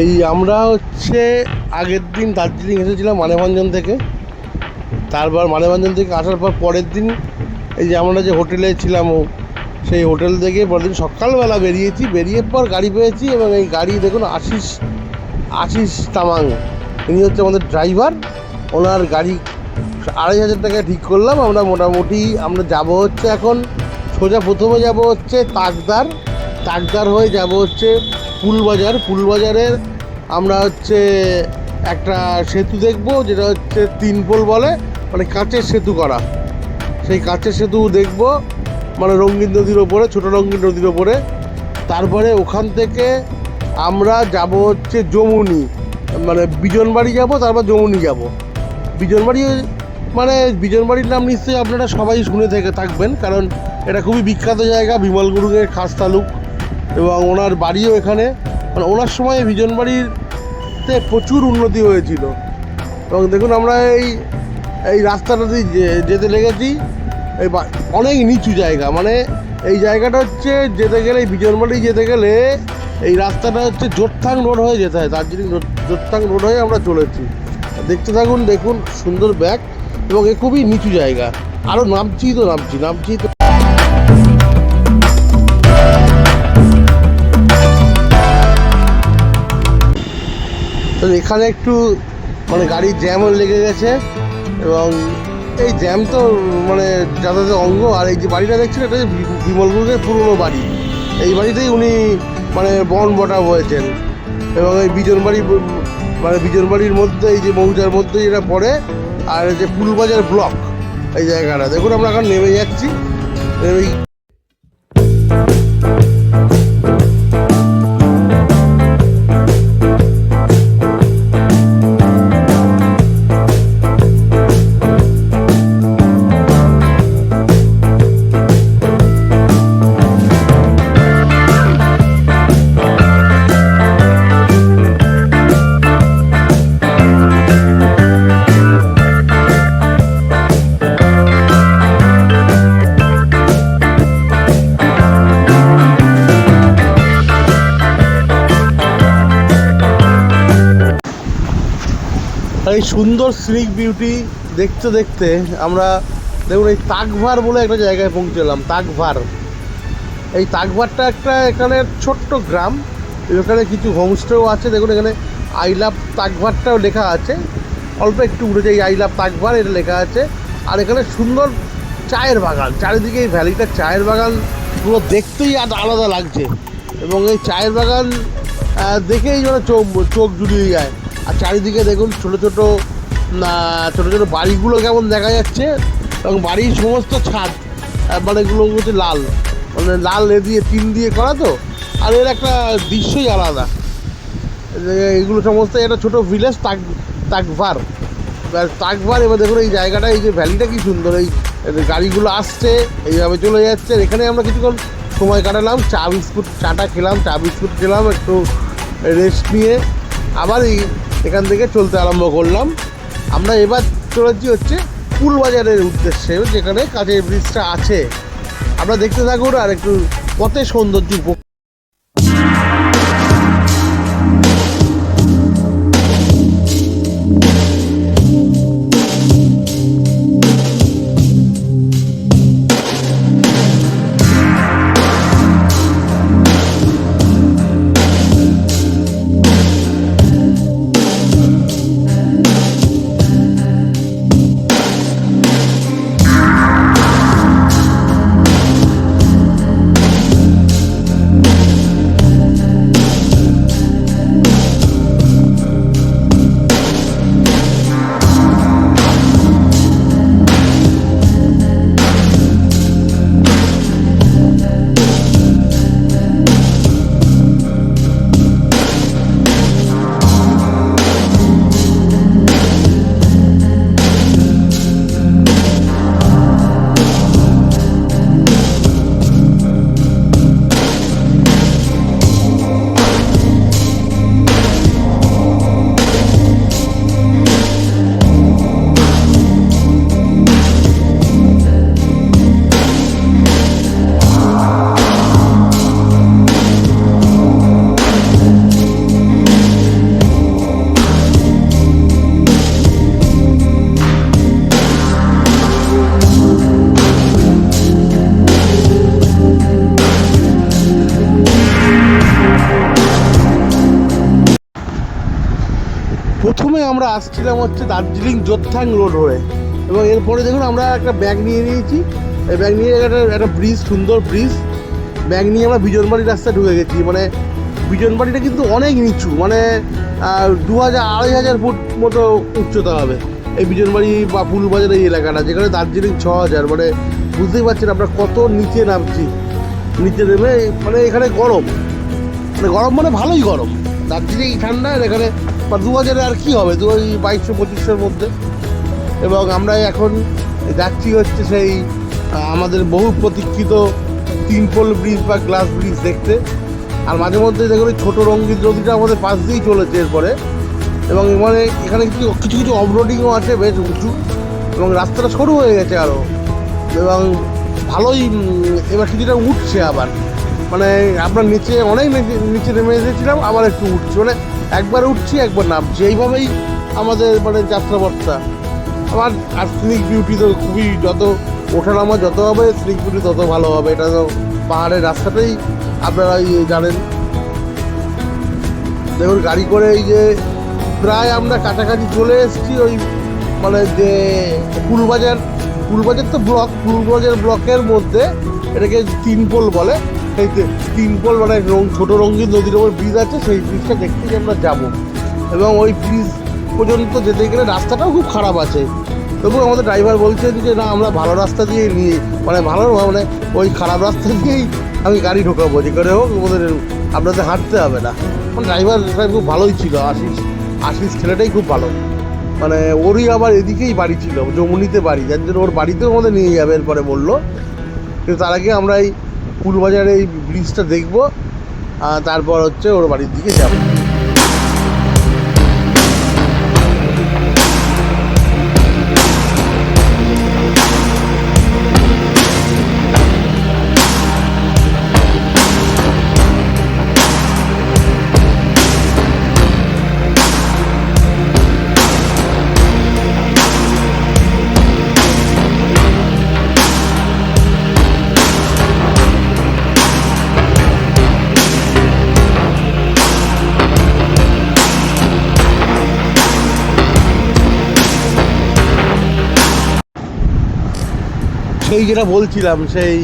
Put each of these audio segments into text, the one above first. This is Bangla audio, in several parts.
এই আমরা হচ্ছে আগের দিন দার্জিলিং এসেছিলাম মানেভঞ্জন থেকে। তারপর মানেভঞ্জন থেকে আসার পর পরের দিন এই যে আমরা যে হোটেলে ছিলাম সেই হোটেল থেকে পরের দিন সকালবেলা বেরিয়েছি। বেরিয়ে পর গাড়ি পেয়েছি এবং এই গাড়ি দেখুন আশিস আশিস তামাং। ইনি হচ্ছে আমাদের ড্রাইভার। ওনার গাড়ি আড়াই হাজার টাকায় ঠিক করলাম। আমরা মোটামুটি আমরা যাব হচ্ছে এখন, সোজা প্রথমে যাব হচ্ছে তাকদার। তাকদার হয়ে যাব হচ্ছে ফুলবাজার। ফুলবাজারের আমরা হচ্ছে একটা সেতু দেখব, যেটা হচ্ছে তিন পোল বলে মানে কাঁচের সেতু করা। সেই কাঁচের সেতু দেখব মানে রঙিন নদীর ওপরে, ছোটো রঙিন নদীর ওপরে। তারপরে ওখান থেকে আমরা যাব হচ্ছে যমুনি। মানে বিজনবাড়ি যাব, তারপর যমুনি যাব। বিজনবাড়ি মানে বিজনবাড়ির নাম নিশ্চয়ই আপনারা সবাই শুনে থেকে থাকবেন, কারণ এটা খুবই বিখ্যাত জায়গা, বিমল গুরুঙের খাস তালুক। এবং ওনার বাড়িও এখানে। মানে ওনার সময় বিজনবাড়িতে প্রচুর উন্নতি হয়েছিল। এবং দেখুন, আমরা এই এই রাস্তাটা দিয়ে যেতে লেগেছি। এই অনেক নিচু জায়গা মানে এই জায়গাটা হচ্ছে যেতে গেলে, এই বিজনবাড়ি যেতে গেলে, এই রাস্তাটা হচ্ছে জোরথাং রোড হয়ে যেতে হয়, দার্জিলিং জোরথাং রোড হয়ে আমরা চলেছি। দেখতে থাকুন, দেখুন, সুন্দর ব্যাগ এবং এ খুবই নিচু জায়গা। আরও নামছি তো নামছি নামছি তো। এখানে একটু মানে গাড়ির জ্যামও লেগে গেছে। এবং এই জ্যাম তো মানে যাতায়াতের অঙ্গ, আর এই যে বাড়িটা দেখছেন, এটা বিমল বিমলগুরুদের পুরনো বাড়ি। এই বাড়িতেই উনি মানে বন বটা হয়েছেন এবং এই বিজন বাড়ি মানে বিজন বাড়ির মধ্যে, এই যে মৌজার মধ্যে যেটা পড়ে, আর যে ফুলবাজার ব্লক, এই জায়গাটা। দেখুন আমরা এখন নেমে যাচ্ছি। নেমেই এই সুন্দর সিনিক বিউটি দেখতে দেখতে আমরা দেখুন এই তাকভার বলে একটা জায়গায় পৌঁছলাম তাকভার। এই তাকভারটা একটা এখানে ছোট্ট গ্রাম, এখানে কিছু হোমস্টেও আছে, দেখুন এখানে আই লাভ তাকভারটাও লেখা আছে। অল্প একটু উঠে যাই আই লাভ তাকভার এটা লেখা আছে। আর এখানে সুন্দর চায়ের বাগান, চারিদিকে এই ভ্যালিটা চায়ের বাগান, পুরো দেখতেই আর আলাদা লাগছে। এবং এই চায়ের বাগান দেখেই যেন চোখ চোখ জুড়িয়ে যায়। আর চারিদিকে দেখুন ছোটো ছোটো ছোটো ছোটো বাড়িগুলো কেমন দেখা যাচ্ছে। এবং বাড়ির সমস্ত ছাদ মানে এগুলো হচ্ছে লাল। মানে লাল এ দিয়ে, টিন দিয়ে করা তো? আর এর একটা দৃশ্যই আলাদা। এগুলো সমস্ত একটা ছোটো ভিলেজ তাক, তাকভার। তাকভার, এবার দেখুন এই জায়গাটা, এই যে ভ্যালিটা কি সুন্দর। এই গাড়িগুলো আসছে, এইভাবে চলে যাচ্ছে। এখানে আমরা কিছুক্ষণ সময় কাটালাম, চা বিস্কুট, চাটা খেলাম, চা বিস্কুট খেলাম, একটু রেস্ট নিয়ে। আবার এই এখান থেকে চলতে আরম্ভ করলাম। আমরা এবার চলেছি হচ্ছে ফুলবাজারের উদ্দেশ্যে, যেখানে কাজের ব্রিজটা আছে। আমরা দেখতে থাকুন আর একটু পথে সৌন্দর্য আমরা আসছিলাম হচ্ছে দার্জিলিং জোত্থাং রোড হয়ে এবং এরপরে দেখুন আমরা একটা ব্যাগ নিয়ে নিয়েছি। এই ব্যাগ নিয়ে একটা একটা ব্রিজ, সুন্দর ব্রিজ। ব্যাগ নিয়ে আমরা বিজনবাড়ি রাস্তায় ঢুকে গেছি। মানে বিজনবাড়িটা কিন্তু অনেক নিচু। মানে দু হাজার আড়াই হাজার ফুট মতো উচ্চতা হবে। এই বিজনবাড়ি বা ফুলবাজার এই এলাকাটা, যেখানে দার্জিলিং ছ হাজার। মানে বুঝতেই পারছেন আমরা কত নিচে নামছি। নিচে নেমে মানে এখানে গরম। মানে গরম মানে ভালোই গরম। দার্জিলিং ঠান্ডা এখানে বা দু হাজারে আর কি হবে? দু বাইশশো, পঁচিশশোর মধ্যে। এবং আমরা এখন যাচ্ছি হচ্ছে সেই আমাদের বহু প্রতীক্ষিত তিনপোল ব্রিজ বা গ্লাস ব্রিজ দেখতে। আর মাঝে মধ্যে দেখুন ছোটো রঙ্গিত নদীটা আমাদের পাশ দিয়েই চলেছে এরপরে। এবং মানে এখানে কিছু কিছু কিছু অফরোডিংও আছে বেশ উঁচু। এবং রাস্তাটা সরু হয়ে গেছে আরও এবং ভালোই এবার কিছুটা উঠছে আবার। মানে আপনার নিচে অনেক নিচে নেমে এসেছিলাম, আবার একটু উঠছে। মানে একবার উঠছি, একবার নামছি। এইভাবেই আমাদের মানে যাত্রাবার্তা আমার আর স্নিক বিউটি তো খুবই যত ওঠানামা যত হবে স্নিক বিউটি তত ভালো হবে। এটা তো পাহাড়ের রাস্তাটাই আপনারা ইয়ে জানেন। দেখুন, গাড়ি করে এই যে প্রায় আমরা কাছাকাছি চলে এসেছি ওই মানে যে ফুলবাজার। ফুলবাজার তো ব্লক, ফুলবাজার ব্লকের মধ্যে এটাকে তিনপোল বলে। সেই তি- তিনপোল মানে ছোটো রঙিন নদীর ওপর ব্রিজ আছে, সেই ব্রিজটা দেখতেই আমরা যাব। এবং ওই ব্রিজ পর্যন্ত যেতে গেলে রাস্তাটাও খুব খারাপ আছে। তবু আমাদের ড্রাইভার বলছেন যে, না, আমরা ভালো রাস্তা দিয়ে নিয়ে মানে ভালো মানে ওই খারাপ রাস্তা দিয়েই আমি গাড়ি ঢোকাবো, যে করে হোক আমাদের আপনাদের হাঁটতে হবে না। মানে ড্রাইভার খুব ভালোই ছিল, আশিস। আশিস ছেলেটাই খুব ভালো। মানে ওরই আবার এদিকেই বাড়ি ছিল জমুনিতে বাড়ি। যার জন্য ওর বাড়িতেও আমাদের নিয়ে যাবে, এরপরে বলল। কিন্তু তার আগে আমরা এই ফুলবাজারে এই ব্রিজটা দেখব তারপর হচ্ছে ওর বাড়ির দিকে যাব। সেই যেটা বলছিলাম, সেই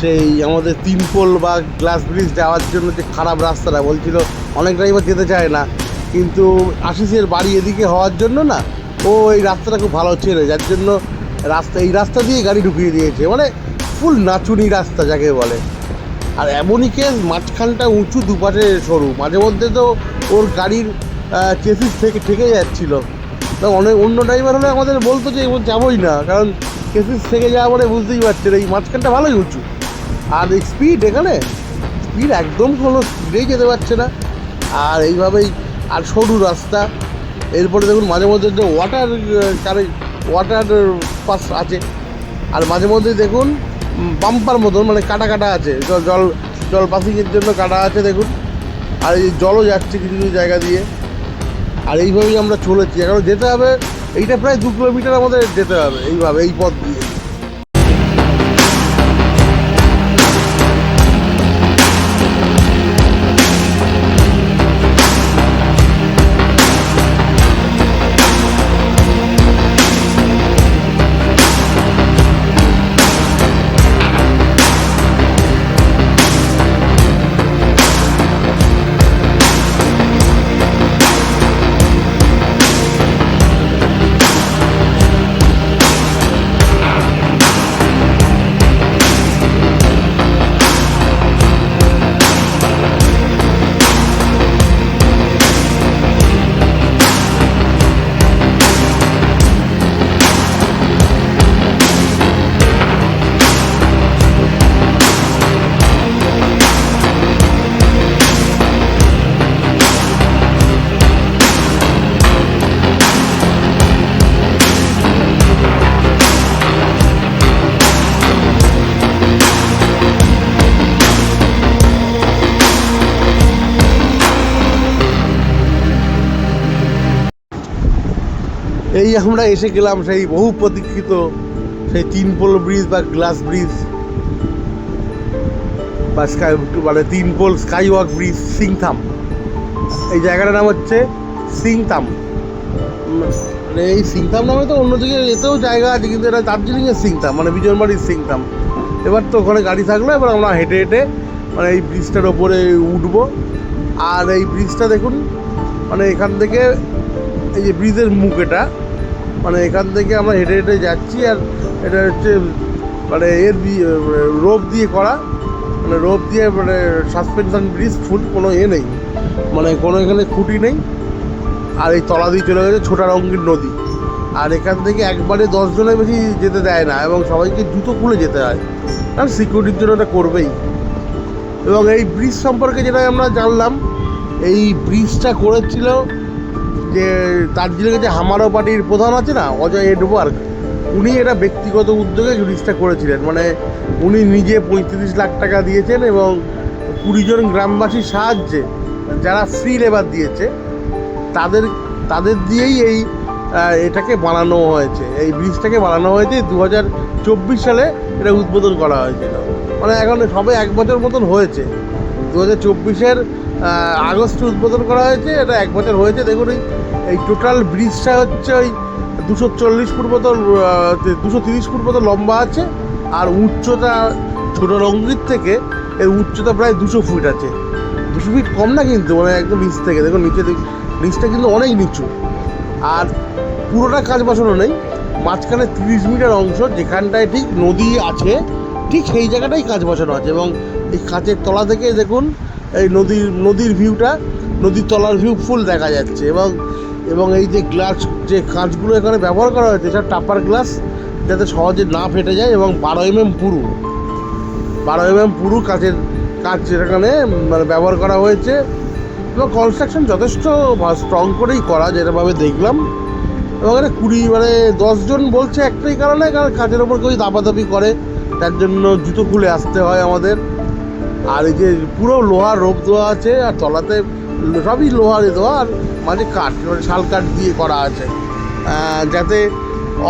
সেই আমাদের তিনপোল বা গ্লাস ব্রিজ যাওয়ার জন্য যে খারাপ রাস্তাটা বলছিল, অনেক ড্রাইভার যেতে চায় না। কিন্তু আশিসের বাড়ি এদিকে হওয়ার জন্য না, ও এই রাস্তাটা খুব ভালো চেনে, যার জন্য রাস্তা, এই রাস্তা দিয়ে গাড়ি ঢুকিয়ে দিয়েছে। মানে ফুল নাচুনি রাস্তা যাকে বলে। আর এমনই কেস মাঝখানটা উঁচু দুপাশে সরু, মাঝে মধ্যে তো ওর গাড়ির চেসিস থেকে ঠেকে যাচ্ছিল। অনেক অন্য ড্রাইভার হলে আমাদের বলতো যে এবার যাবোই না, কারণ কেসিস থেকে যাওয়া মানে বুঝতেই পারছেন, এই মাঝখানটা ভালোই উঁচু। আর এই স্পিড এখানে স্পিড একদম কোনো স্পিডেই যেতে পারছে না। আর এইভাবেই, আর সরু রাস্তা। এরপরে দেখুন মাঝে মধ্যে যে ওয়াটার কারে ওয়াটার পাস আছে। আর মাঝে মধ্যে দেখুন বাম্পার মতন মানে কাটা কাটা আছে। জল জল পাসিংয়ের জন্য কাটা আছে, দেখুন। আর এই জলও যাচ্ছে কিছু কিছু জায়গা দিয়ে। আর এইভাবেই আমরা চলেছি। এখন যেতে হবে, এইটা প্রায় দু কিলোমিটার আমাদের যেতে হবে, এইভাবে, এই পথ দিয়ে। এই আমরা এসে গেলাম সেই বহু প্রতীক্ষিত সেই তিন পোল ব্রিজ বা গ্লাস ব্রিজ বা স্কাই মানে Tin Pol sky walk bridge Singtham এই জায়গাটার নাম হচ্ছে সিংথাম মানে এই সিংতাম নামে তো অন্যদিকে এতেও জায়গা আছে, কিন্তু এটা দার্জিলিংয়ের সিংতাম মানে বিজয়মারির সিংতাম এবার তো ওখানে গাড়ি থাকল, এবার আমরা হেঁটে হেঁটে মানে এই ব্রিজটার ওপরে উঠবো। আর এই ব্রিজটা দেখুন মানে এখান থেকে এই যে ব্রিজের মুখ এটা মানে এখান থেকে আমরা হেঁটে হেঁটে যাচ্ছি আর এটা হচ্ছে মানে এর রোপ দিয়ে করা। মানে রোপ দিয়ে মানে সাসপেনশন ব্রিজ ফুল কোনো এ নেই। মানে কোনো এখানে খুঁটি নেই। আর এই তলা দিয়ে চলে গেছে ছোটা রঙ্গিন নদী। আর এখান থেকে একবারে দশজনের বেশি যেতে দেয় না এবং সবাইকে জুতো খুলে যেতে হয়। কারণ সিকিউরিটির জন্য এটা করবেই। এবং এই ব্রিজ সম্পর্কে যেটা আমরা জানলাম, এই ব্রিজটা করেছিল যে দার্জিলিংয়ে যে হামারো পার্টির প্রধান আছে না, অজয় এডওয়ার্ক উনি এটা ব্যক্তিগত উদ্যোগে ব্রিজটা করেছিলেন। মানে উনি নিজে পঁয়ত্রিশ লাখ টাকা দিয়েছেন এবং কুড়িজন গ্রামবাসীর সাহায্যে যারা ফ্রি লেবার দিয়েছে, তাদের তাদের দিয়েই এই এটাকে বানানো হয়েছে। এই ব্রিজটাকে বানানো হয়েছে দু হাজার চব্বিশ সালে এটা উদ্বোধন করা হয়েছিল। মানে এখন সবে এক বছর মতন হয়েছে। দু হাজার চব্বিশের আগস্টে উদ্বোধন করা হয়েছে, এটা এক বছর হয়েছে, দেখুন এই টোটাল ব্রিজটা হচ্ছে ওই দুশো চল্লিশ ফুট মতো দুশো তিরিশ ফুট মতো লম্বা আছে, আর উচ্চতা ছোটো রঙ্গিত থেকে এর উচ্চতা প্রায় দুশো ফুট আছে। দুশো ফিট কম না কিন্তু মানে একদম নিচ থেকে, দেখুন নিচে নিচটা কিন্তু অনেক নিচু। আর পুরোটা কাজ বসানো নেই, মাঝখানে তিরিশ মিটার অংশ, যেখানটায় ঠিক নদী আছে, ঠিক সেই জায়গাটাই কাজ বসানো আছে, এবং এই কাঁচের তলা থেকে দেখুন, এই নদীর নদীর ভিউটা নদীর তলার ভিউ ফুল দেখা যাচ্ছে। এবং এবং এই যে গ্লাস যে কাঁচগুলো এখানে ব্যবহার করা হয়েছে সব টাপার গ্লাস যাতে সহজে না ফেটে যায়, এবং বারো এম এম পুরু। বারো এম এম পুরু কাঁচের, কাঁচ এখানে মানে ব্যবহার করা হয়েছে। এবং কনস্ট্রাকশন যথেষ্ট স্ট্রং করেই করা যেটাভাবে দেখলাম। এবং এখানে কুড়ি মানে দশজন বলছে একটাই কারণে, কারণ কাঁচের ওপর কেউ দাপাদাপি করে, তার জন্য জুতো খুলে আসতে হয় আমাদের। আর এই যে পুরো লোহার রোপ দেওয়া আছে, আর তলাতে সবই লোহার দেওয়া, আর মাঝে কাঠ মানে শাল কাঠ দিয়ে করা আছে। যাতে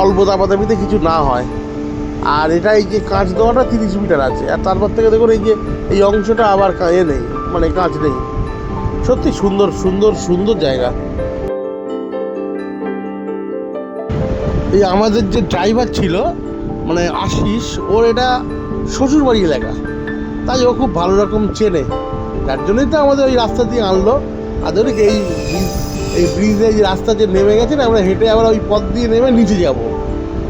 অল্প দাপাদাপিতে কিছু না হয়। আর এটা এই যে কাঁচ দেওয়াটা তিরিশ মিটার আছে। আর তারপর থেকে দেখুন এই যে, এই অংশটা আবার এ নেই মানে কাঁচ নেই। সত্যি সুন্দর সুন্দর সুন্দর জায়গা। এই আমাদের যে ড্রাইভার ছিল মানে আশিস, ওর এটা শ্বশুরবাড়ি এলাকা। তাই ও খুব ভালো রকম চেনে তার জন্যই তো আমাদের ওই রাস্তা দিয়ে আনলো আর ধরুন এই ব্রিজ- এই ব্রিজে এই রাস্তা যে নেমে গেছে না আমরা হেঁটে আবার ওই পথ দিয়ে নেমে নিচে যাব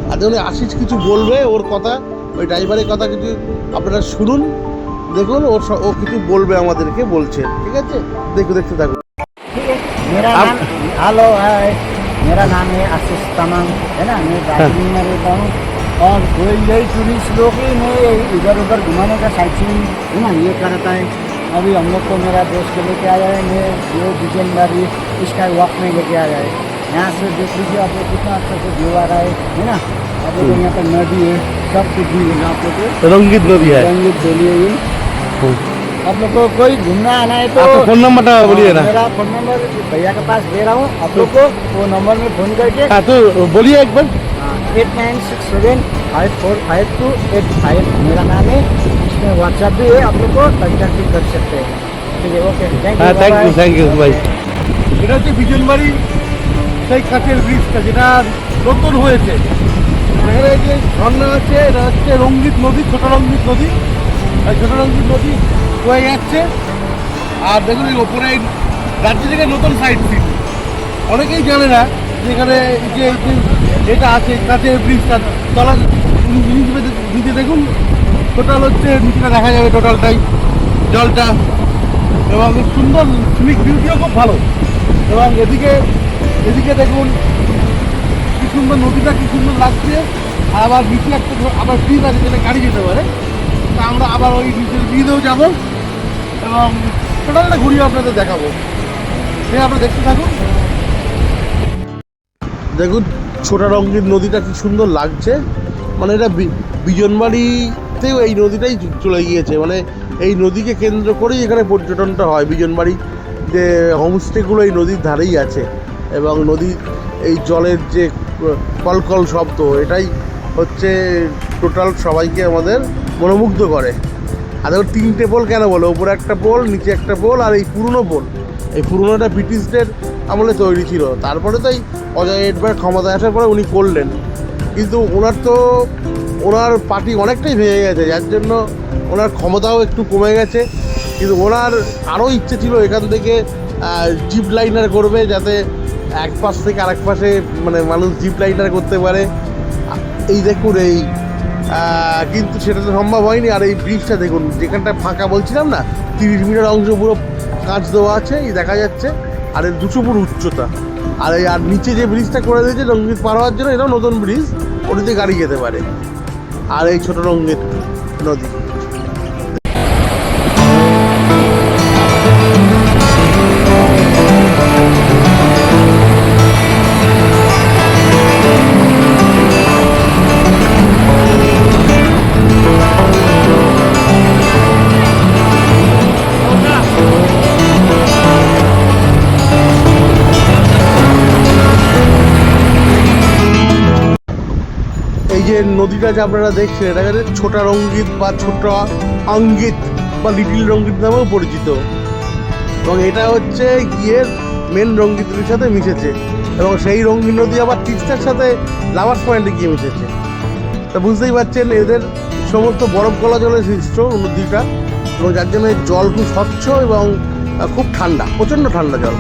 আর ধরুন আশিস কিছু বলবে ওর কথা ওই ড্রাইভারের কথা কিছু আপনারা শুনুন দেখুন ওর স- ও কিছু বলবে আমাদেরকে বলছে ঠিক আছে দেখো দেখতে থাকুন ठीक है मेरा आप- नाम हेलो हाय मेरा नाम है आशीष तमंग है ना मैं दार्जिलिंग में रहता हूँ और कोई यही टूरिस्ट लोग ही नहीं इधर उधर घुमाने का साइकिलिंग है ना? ये करता है? अभी हम लोग को मेरा दोस्त को लेके आ जाए मैं ये डिजेंडर इसका वॉक में लेके आ जाए यहाँ से देख लीजिए आप लोग कितना अच्छा से व्यू आ रहा है है ना? आप लोग यहाँ पर नदी है सब कुछ भी है आप लोग को रंगीत नदी है। रंगीत बोली है हाँ। आप लोग को कोई घूमना आना है तो फ़ोन तो नंबर बोलिए ना। मेरा फ़ोन नंबर भैया के पास दे रहा हूँ आप लोग को वो नंबर में फ़ोन करके। हाँ, तो बोलिए एक बार। eight nine six seven five four five two eight five मेरा नाम है इसमें व्हाट्सएप भी है आप लोग को कॉन्टैक्ट भी कर सकते हैं ठीक है ओके थैंक হ্যাঁ thank you you thank you ভাই এটা হচ্ছে বিজনবাড়ি সেই কাঠের ব্রিজটা যেটা নতুন হয়েছে এখানে এই যে ঝর্ণা আছে এটা হচ্ছে রঙ্গিত নদী ছোট রঙ্গিত নদী এই ছোট রঙ্গিত নদী বয়ে যাচ্ছে আর দেখুন এই ওপরে এই দার্জিলিংয়ের নতুন সাইড সিট অনেকেই জানে না যে এখানে এই যে এটা আছে কাঠের ব্রিজটা তলা নিচে দেখুন টোটাল হচ্ছে নিচেটা দেখা যাবে টোটালটাই জলটা। এবং সুন্দর সিনিক বিউটিও খুব ভালো। এবং এদিকে এদিকে দেখুন, কি সুন্দর নদীটা, কি সুন্দর লাগছে। আর আবার নিচে একটা আবার ব্রিজ আছে যেটা গাড়ি যেতে পারে। তা আমরা আবার ওই নিচের ব্রিজেও যাব। এবং টোটালটা ঘুরিয়ে আপনাদের দেখাবো। সে আপনারা দেখতে থাকুন। দেখুন, ছোটা রঙ্গিত নদীটা কি সুন্দর লাগছে। মানে এটা বিজনবাড়িতেও এই নদীটাই চলে গিয়েছে। মানে এই নদীকে কেন্দ্র করেই এখানে পর্যটনটা হয়। বিজনবাড়ি যে হোমস্টেগুলো এই নদীর ধারেই আছে এবং নদীর এই জলের যে কলকল শব্দ, এটাই হচ্ছে টোটাল সবাইকে আমাদের মনোমুগ্ধ করে। আর দেখো তিনটে পোল কেন বলো? ওপরে একটা পোল, নিচে একটা পোল আর এই পুরনো পোল। এই পুরনোটা ব্রিটিশদের আমলে তৈরি ছিল। তারপরে তো এই অজয় এডবার ক্ষমতায় আসার পরে উনি করলেন। কিন্তু ওনার তো, ওনার পার্টি অনেকটাই ভেঙে গেছে, যার জন্য ওনার ক্ষমতাও একটু কমে গেছে। কিন্তু ওনার আরও ইচ্ছে ছিল এখান থেকে জিপ লাইনার করবে, যাতে এক পাশ থেকে আরেক পাশে মানে মানুষ জিপ লাইনার করতে পারে। এই দেখুন এই কিন্তু সেটা তো সম্ভব হয়নি। আর এই ব্রিজটা দেখুন, যেখানটা ফাঁকা বলছিলাম না, তিরিশ মিটার অংশ পুরো কাঁচ দেওয়া আছে, এই দেখা যাচ্ছে। আর এর দুশো ফুট উচ্চতা। আর এই আর নিচে যে ব্রিজটা করে দিয়েছে রঙ্গিত পার হওয়ার জন্য, এটাও নতুন ব্রিজ, ওটিতে গাড়ি যেতে পারে। আর এই ছোট রঙ্গিত নদী। নদীটা যে আপনারা দেখছেন, এটা হচ্ছে ছোটা রঙ্গিত বা ছোট অঙ্গিত বা লিটিল রঙ্গিত নামেও পরিচিত। এবং এটা হচ্ছে গিয়ে মেন রঙ্গিতের সাথে মিশেছে। এবং সেই রঙ্গিন নদী আবার তিস্তার সাথে লাভার্স পয়েন্টে গিয়ে মিশেছে। তা বুঝতেই পারছেন, এদের সমস্ত বরফ গলা জলের সৃষ্ট নদীটা। এবং যার জন্য জল খুব স্বচ্ছ এবং খুব ঠান্ডা, প্রচণ্ড ঠান্ডা জল।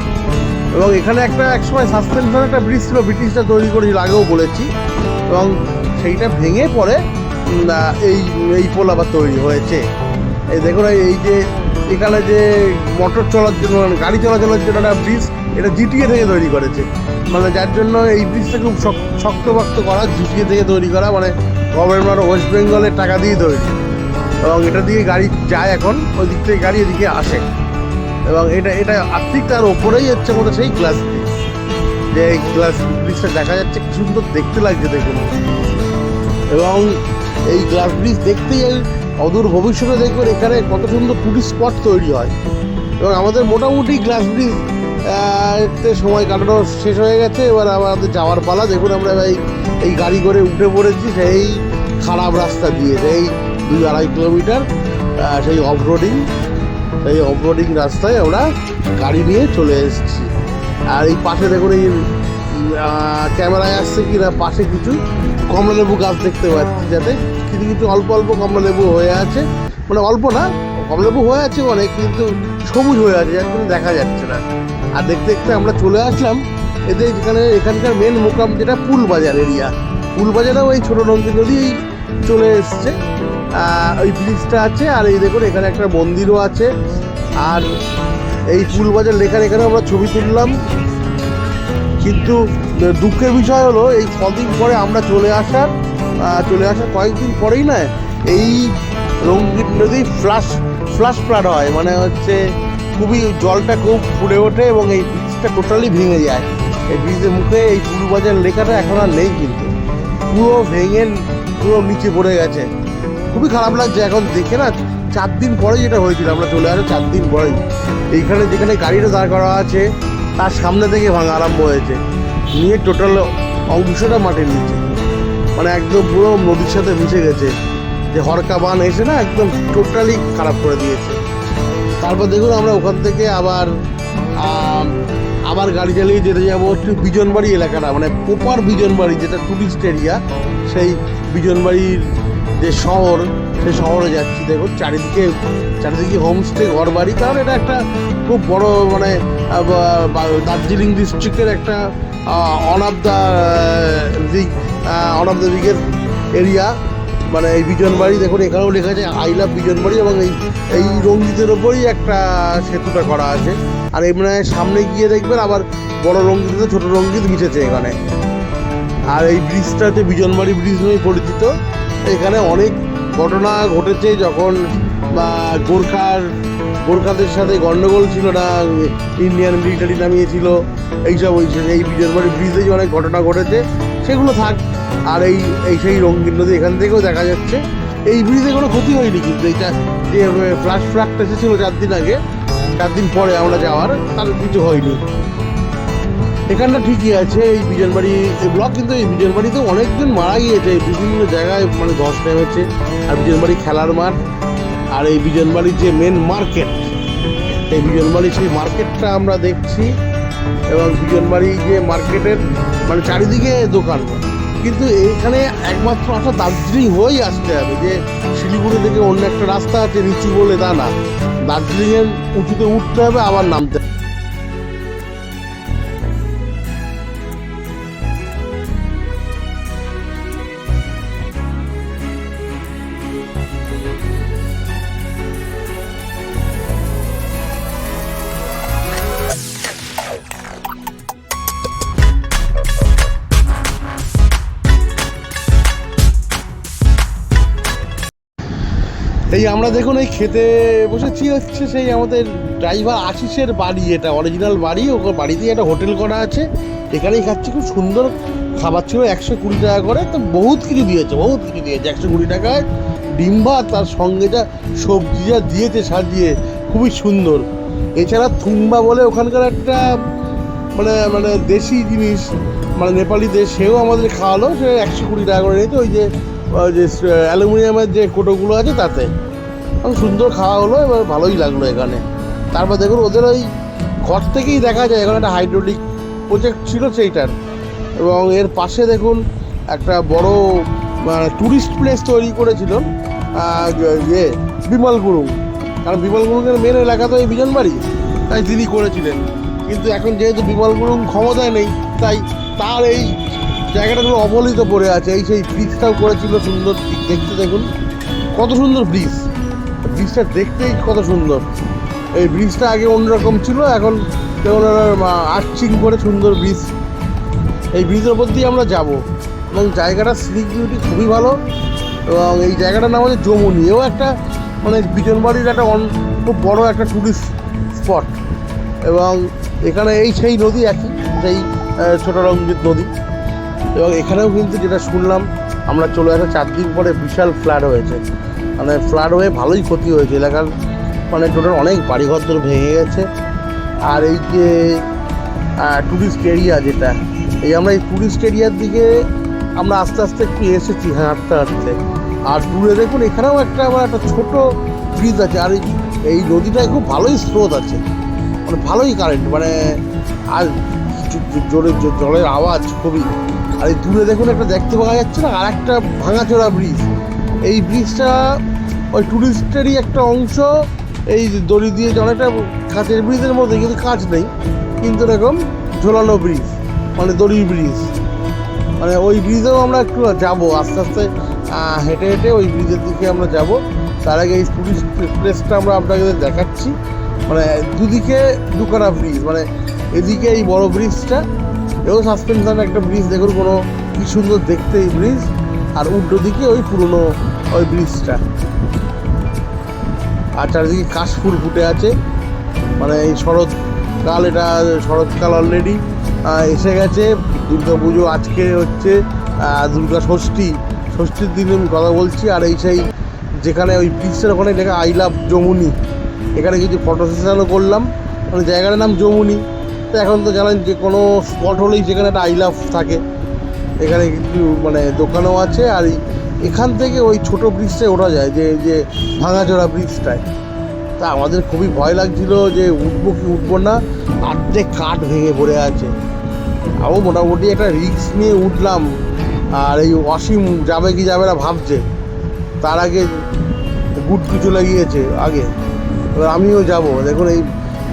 এবং এখানে একটা একসময় সাসপেনশন একটা ব্রিজ ছিল, ব্রিটিশরা তৈরি করেছিল, আগেও বলেছি। এবং সেইটা ভেঙে আহ, এই এই পোল আবার তৈরি হয়েছে। এই দেখুন এই- যে এখানে যে মোটর চলার জন্য মানে গাড়ি চলাচলের জন্য একটা ব্রিজ এটা জিটিএ থেকে তৈরি করেছে। মানে যার জন্য এই ব্রিজটা খুব শক- শক্তপোক্ত করা জিটিএ থেকে তৈরি করা মানে গভর্নমেন্ট ওয়েস্ট বেঙ্গলের টাকা দিয়ে তৈরি। এবং এটা দিয়ে গাড়ি যায় এখন ওই দিক থেকে গাড়ি এদিকে আসে। এবং এটা এটা আর্থিক তার ওপরেই হচ্ছে আমাদের সেই গ্লাস ব্রিজ যে এই গ্লাস ব্রিজটা দেখা যাচ্ছে কি সুন্দর দেখতে লাগছে দেখুন। এবং এই গ্লাস ব্রিজ দেখতে এই অদূর ভবিষ্যতে দেখবেন এখানে কত সুন্দর টুরিস্ট স্পট তৈরি হয়। এবং আমাদের মোটামুটি গ্লাস ব্রিজ তে সময় কাটানো শেষ হয়ে গেছে। এবার আমাদের যাওয়ার পালা, দেখুন আমরা এই এই গাড়ি করে উঠে পড়েছি, সেই খারাপ রাস্তা দিয়ে, সেই দুই আড়াই কিলোমিটার সেই অফ রোডিং সেই অফ রোডিং রাস্তায় আমরা গাড়ি নিয়ে চলে এসেছি। আর এই পাশে দেখুন এই ক্যামেরায় আসছে কি না পাশে কিছু। কমলা লেবু গাছ দেখতে পাচ্ছি যাতে। কিছু কিছু অল্প অল্প কমলা লেবু হয়ে আছে। মানে অল্প না, কমলা লেবু হয়ে আছে অনেক, কিন্তু সবুজ হয়ে আছে, যার জন্য দেখা যাচ্ছে না। আর দেখতে দেখতে আমরা চলে আসলাম এতে যেখানে, এখানকার মেন মোকাম যেটা পুল বাজার এরিয়া পুল বাজারেও এই ছোটো নন্দী নদী চলে এসছে। ওই ব্রিজটা আছে, আর এই দেখুন এখানে একটা মন্দিরও আছে। আর এই ফুল বাজার লেখার এখানে আমরা ছবি তুললাম। কিন্তু দুঃখের বিষয় হলো, এই কদিন পরে আমরা চলে আসার চলে আসার কয়েকদিন পরেই না, এই রঙ্গিত নদী ফ্লাশ ফ্লাশ ফ্লাড হয়। মানে হচ্ছে খুবই জলটা খুব ফুটে ওঠে এবং এই ব্রিজটা টোটালি ভেঙে যায়। এই ব্রিজের মুখে এই পুরু বাজার লেখাটা এখন আর নেই কিন্তু। পুরো ভেঙে, পুরো নিচে পড়ে গেছে। খুবই খারাপ লাগছে এখন দেখে না, চার দিন পরে যেটা হয়েছিল, আমরা চলে আসো চার দিন পরেই। এইখানে যেখানে গাড়িটা দাঁড় করা আছে তার সামনে থেকে ভাঙা আরম্ভ হয়েছে। নিয়ে টোটাল অংশটা মাটির নিচে। মানে একদম পুরো নদীর সাথে মিশে গেছে। যে হরকা বান এসে না একদম টোটালি খারাপ করে দিয়েছে। তারপর দেখুন আমরা ওখান থেকে আবার আবার গাড়ি চালিয়ে যেতে যাব একটু বিজনবাড়ি এলাকাটা। মানে প্রপার বিজনবাড়ি, যেটা টুরিস্ট এরিয়া সেই বিজনবাড়ির যে শহর, সেই শহরে যাচ্ছি। দেখুন চারিদিকে চারিদিকে হোমস্টে ঘর বাড়ি কারণ এটা একটা খুব বড় মানে দার্জিলিং ডিস্ট্রিক্টের একটা অন অফ দ্য দিক অন অফ দ্য দিকের এরিয়া মানে এই বিজনবাড়ি, দেখুন, এখানেও লেখা আছে আই লাভ বিজনবাড়ি এবং এই এই রঙ্গিতের ওপরই একটা সেতুটা করা আছে। আর এমনি সামনে গিয়ে দেখবেন, আবার বড় রঙ্গিতে ছোট রঙ্গিত মিশেছে এখানে। আর এই ব্রিজটা হচ্ছে বিজনবাড়ি ব্রিজ নামে পরিচিত। এখানে অনেক ঘটনা ঘটেছে, যখন বা গোর্খার, গোর্খাদের সাথে গন্ডগোল ছিল না, ইন্ডিয়ান মিলিটারি নামিয়েছিল, এইসব ওই এই ব্রিজে যে অনেক ঘটনা ঘটেছে, সেগুলো থাক। আর এই এই সেই রঙ্গিন নদী এখান থেকেও দেখা যাচ্ছে। এই ব্রিজে কোনো ক্ষতি হয়নি কিন্তু এইটা যে ফ্লাশ ফ্লাগটা এসেছিল চার দিন আগে, চার দিন পরে আমরা যাওয়ার, তার কিছু হয়নি। এখানটা ঠিকই আছে, এই বিজনবাড়ি ব্লক কিন্তু এই বিজনবাড়িতে অনেকজন মারা গিয়েছে, বিভিন্ন জায়গায় মানে ধস নেমেছে আর বিজনবাড়ি খেলার মাঠ আর এই বিজনবাড়ির যে মেন মার্কেট এই বিজনবাড়ির সেই মার্কেটটা আমরা দেখছি এবং বিজনবাড়ি যে মার্কেটের মানে চারিদিকে দোকান কিন্তু এখানে একমাত্র আসা দার্জিলিং হয়েই আসতে হবে যে শিলিগুড়ি থেকে অন্য একটা রাস্তা আছে নিচু বলে তা না দার্জিলিংয়ের উঁচুতে উঠতে হবে, আবার নামতে হবে। এই আমরা দেখুন এই খেতে বসেছি, হচ্ছে সেই আমাদের ড্রাইভার আশিসের বাড়ি এটা অরিজিনাল বাড়ি, ওর বাড়িতেই একটা হোটেল করা আছে। এখানেই খাচ্ছি, খুব সুন্দর খাবার ছিল, একশো কুড়ি টাকা করে, তো বহুত কিছু দিয়েছে, বহুত কিছু দিয়েছে, একশো কুড়ি টাকায় ডিম ভাত তার সঙ্গে যা সবজি যা দিয়েছে সাজিয়ে খুবই সুন্দর। এছাড়া থুম্বা বলে ওখানকার একটা মানে মানে দেশি জিনিস মানে নেপালি দেশ, সেও আমাদের খাওয়ালো, সে একশো কুড়ি টাকা করে নিয়েছে, ওই যে যে, অ্যালুমিনিয়ামের যে কোটোগুলো আছে, তাতে। সুন্দর খাওয়া হলো, এবার ভালোই লাগল এখানে। তারপর দেখুন, ওদের ওই ঘর থেকেই দেখা যায়, এখানে একটা হাইড্রোলিক প্রজেক্ট ছিল সেইটার। এবং এর পাশে দেখুন, একটা বড় মানে ট্যুরিস্ট প্লেস তৈরি করেছিল ইয়ে বিমল গুরুং। কারণ বিমল গুরুংয়ের মেন এলাকা তো এই বিজনবাড়ি তাই তিনি করেছিলেন। কিন্তু এখন যেহেতু বিমল গুরুং ক্ষমতায় নেই, তাই তার এই জায়গাটাগুলো অবহেলিত পড়ে আছে। এই সেই ব্রিজটাও করেছিল সুন্দর, দেখতে দেখুন, কত সুন্দর ব্রিজ ব্রিজটা দেখতেই কত সুন্দর। এই ব্রিজটা আগে অন্যরকম ছিল, এখন কেমন আর্চিং করে সুন্দর ব্রিজ। এই ব্রিজের উপর দিয়ে আমরা যাব। এবং জায়গাটা সিনিক বিউটি খুবই ভালো, এবং এই জায়গাটার নাম হচ্ছে যমুনি। এও একটা মানে বিজনবাড়ির একটা খুব বড় একটা টুরিস্ট স্পট এবং এখানে এই সেই নদী একই, সেই ছোট রঞ্জিত নদী। এবং এখানেও কিন্তু যেটা শুনলাম, আমরা চলে আসা চার দিন পরে বিশাল ফ্ল্যাট হয়েছে। মানে ফ্লাড হয়ে ভালোই ক্ষতি হয়েছে। এলাকার মানে টোটাল অনেক বাড়িঘর তোর ভেঙে গেছে। আর এই যে ট্যুরিস্ট এরিয়া যেটা, এই আমরা এই ট্যুরিস্ট এরিয়ার দিকে আমরা আস্তে আস্তে একটু এসেছি হ্যাঁ হাঁটতে হাঁটতে। আর দূরে দেখুন, এখানেও একটা আবার একটা ছোট ব্রিজ আছে। আর এই- নদীটায় খুব ভালোই স্রোত আছে। মানে ভালোই কারেন্ট মানে আর জোরে জলের আওয়াজ খুবই। আর এই দূরে দেখুন, একটা দেখতে পাওয়া যাচ্ছে না আর একটা ভাঙাচোরা ব্রিজ এই ব্রিজটা ওই টুরিস্টেরই একটা অংশ। এই দড়ি দিয়ে অনেকটা কাঁচের ব্রিজের মধ্যে কিন্তু কাঁচ নেই। কিন্তু এরকম ঝোলানো ব্রিজ মানে দড়ির ব্রিজ মানে ওই ব্রিজেও আমরা একটু যাব, আস্তে আস্তে হেঁটে হেঁটে ওই ব্রিজের দিকে আমরা যাব। তার আগে এই টুরিস্ট প্লেসটা আমরা আপনাকে দেখাচ্ছি। মানে দুদিকে দুখানা ব্রিজ মানে এদিকে এই বড় ব্রিজটা এও সাসপেনশন একটা ব্রিজ দেখুন কোনো কি সুন্দর দেখতে এই ব্রিজ আর উল্টো দিকে ওই পুরনো ওই ব্রিজটা আর চারিদিকে কাশফুল ফুটে আছে। মানে এই শরৎকাল এটা শরৎকাল অলরেডি এসে গেছে। দুর্গা পুজো আজকে হচ্ছে দুর্গা ষষ্ঠী। ষষ্ঠীর দিনে আমি কথা বলছি, আর এই সেই যেখানে ওই ব্রিজটার ওখানে লেখা আই লাভ যমুনি। এখানে কিছু ফটো সেশনও করলাম। মানে জায়গাটার নাম যমুনি। তো এখন তো জানেন যে কোনো স্পট হলেই সেখানে একটা আই লাভ থাকে। এখানে কিছু মানে দোকানও আছে আর এখান থেকে ওই ছোট ব্রিজটায় ওঠা যায়, যে যে ভাঙাচোরা ব্রিজটায় তা আমাদের খুবই ভয় লাগছিল যে উঠবো কি উঠবো না আর্ধেক কাঠ ভেঙে পড়ে আছে। আরও মোটামুটি একটা রিস্ক নিয়ে উঠলাম, আর এই অসীম যাবে কি যাবে না ভাবছে। তার আগে গুটকু চলে গিয়েছে আগে। এবার আমিও যাব। দেখুন এই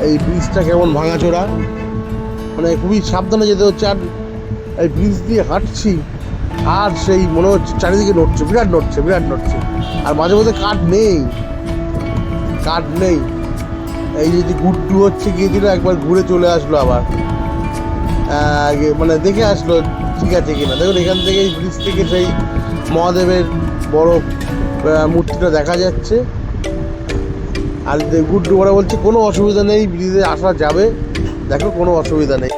এই ব্রিজটা কেমন ভাঙাচোরা। মানে খুবই সাবধানে যেতে হচ্ছে, আর এই ব্রিজ দিয়ে হাঁটছি, আর সেই মনে হচ্ছে চারিদিকে নড়ছে, বিরাট নড়ছে বিরাট নড়ছে। আর মাঝে মধ্যে কাঠ নেই কাঠ নেই। এই যে গুড্ডু হচ্ছে গিয়েছিল একবার ঘুরে চলে আসলো আবার। মানে দেখে আসলো ঠিক আছে কিনা। দেখুন, এখান থেকে এই ব্রিজ থেকে সেই মহাদেবের বড় মূর্তিটা দেখা যাচ্ছে। আর গুড্ডু ওরা বলছে, কোনো অসুবিধা নেই, ব্রিজে আসা যাবে। দেখো, কোনো অসুবিধা নেই।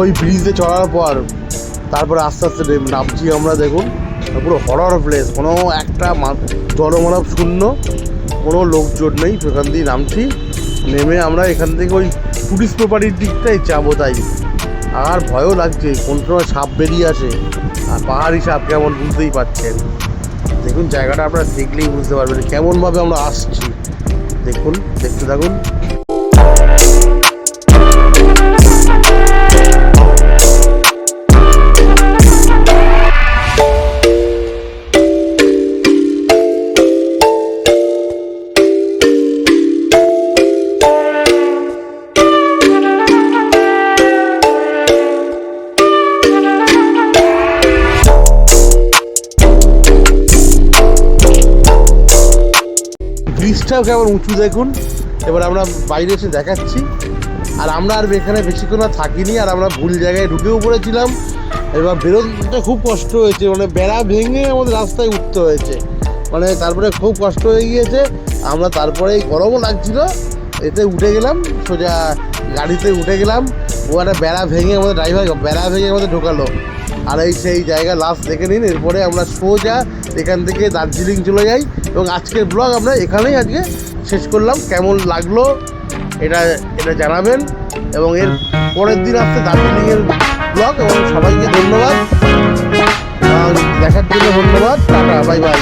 ওই ব্রিজে চড়ার পর তারপরে আস্তে আস্তে নামছি আমরা দেখুন। পুরো হরর প্লেস কোনো একটা জনমানব শূন্য, কোনো লোকজন নেই, সেখান দিয়ে নামছি। নেমে আমরা এখান থেকে ওই টুরিস্ট প্রপার্টির দিকটাই যাব তাই। আর ভয়ও লাগছে, কোন সময় সাপ বেরিয়ে আসে। আর পাহাড়ি সাপ কেমন বুঝতেই পারছেন। দেখুন, জায়গাটা আপনারা দেখলেই বুঝতে পারবেন কেমনভাবে আমরা আসছি। দেখুন, দেখতে থাকুন। ব্রিজটাও কেমন উঁচু দেখুন। এবার আমরা বাইরে এসে দেখাচ্ছি। আর আমরা আর এখানে বেশিক্ষণ আর থাকিনি, আর আমরা ভুল জায়গায় ঢুকেও পড়েছিলাম। এবার বেরোতে খুব কষ্ট হয়েছে মানে বেড়া ভেঙে আমাদের রাস্তায় উঠতে হয়েছে। মানে তারপরে খুব কষ্ট হয়ে গিয়েছে। আমরা তারপরে গরমও লাগছিল, এতে উঠে গেলাম, সোজা গাড়িতে উঠে গেলাম। ও একটা বেড়া ভেঙে আমাদের ড্রাইভার বেড়া ভেঙে আমাদের ঢোকালো। আর এই সেই জায়গা লাস্ট দেখে নিন, এরপরে আমরা সোজা এখান থেকে দার্জিলিং চলে যাই এবং আজকের ব্লগ আমরা এখানেই আজকে শেষ করলাম। কেমন লাগল এটা এটা জানাবেন এবং এর পরের দিন আসছে দার্জিলিংয়ের ব্লগ এবং সবাইকে ধন্যবাদ। দেখার জন্য ধন্যবাদ। Tata bye bye